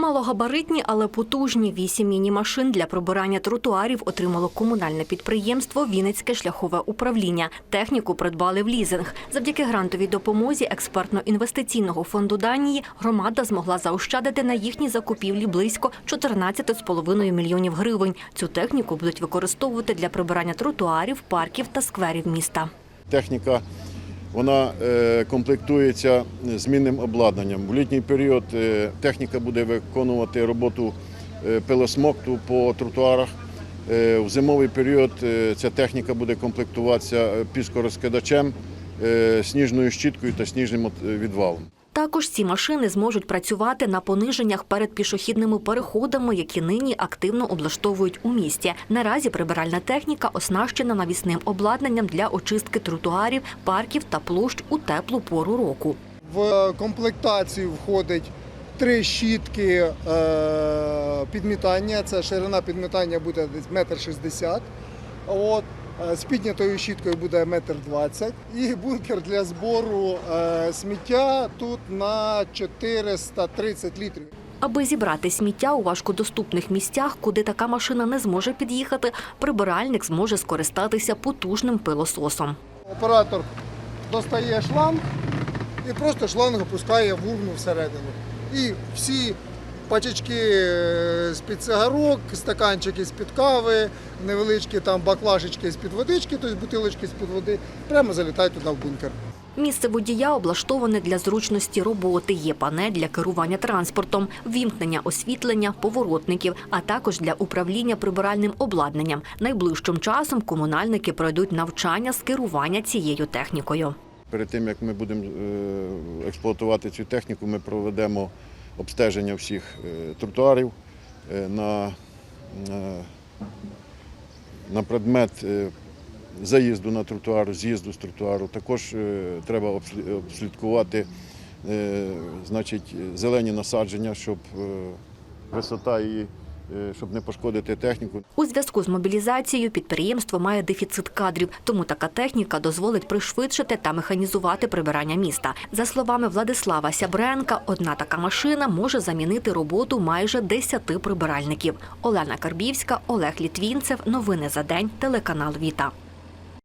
Малогабаритні, але потужні вісім міні-машин для прибирання тротуарів отримало комунальне підприємство Вінницьке шляхове управління. Техніку придбали в лізинг. Завдяки грантовій допомозі експертно-інвестиційного фонду Данії громада змогла заощадити на їхній закупівлі близько 14,5 мільйонів гривень. Цю техніку будуть використовувати для прибирання тротуарів, парків та скверів міста. Техніка вона е, комплектується змінним обладнанням. В літній період е, техніка буде виконувати роботу е, пилосмокту по тротуарах. В зимовий період ця техніка буде комплектуватися піскорозкидачем, сніжною щіткою та сніжним відвалом. Також ці машини зможуть працювати на пониженнях перед пішохідними переходами, які нині активно облаштовують у місті. Наразі прибиральна техніка оснащена навісним обладнанням для очистки тротуарів, парків та площ у теплу пору року. В комплектацію входить три щітки е, підмітання. Це ширина підмітання буде десь метр шістдесят. Е, З піднятою щіткою буде метр двадцять. І бункер для збору е, сміття тут на 430 літрів. Аби зібрати сміття у важкодоступних місцях, куди така машина не зможе під'їхати, прибиральник зможе скористатися потужним пилососом. Оператор достає шланг і просто шланг опускає в урну всередину. І всі пачечки е, з-під цигарок, стаканчики з-під кави, невеличкі там баклажечки з-під водички, тобто бутилочки з-під води, прямо залітають туди в бункер. Місце водія облаштоване для зручності роботи. Є панель для керування транспортом, вімкнення освітлення, поворотників, а також для управління прибиральним обладнанням. Найближчим часом комунальники пройдуть навчання з керування цією технікою. Перед тим як ми будемо е, експлуатувати цю техніку, ми проведемо обстеження всіх е, тротуарів е, на, на, предмет е, заїзду на тротуар, з'їзду з тротуару. Також треба обслідкувати значить, зелені насадження, щоб висота її, щоб не пошкодити техніку. У зв'язку з мобілізацією підприємство має дефіцит кадрів, тому така техніка дозволить пришвидшити та механізувати прибирання міста. За словами Владислава Сябренка, одна така машина може замінити роботу майже 10 прибиральників. Олена Карбівська, Олег Літвінцев. Новини за день. Телеканал Віта.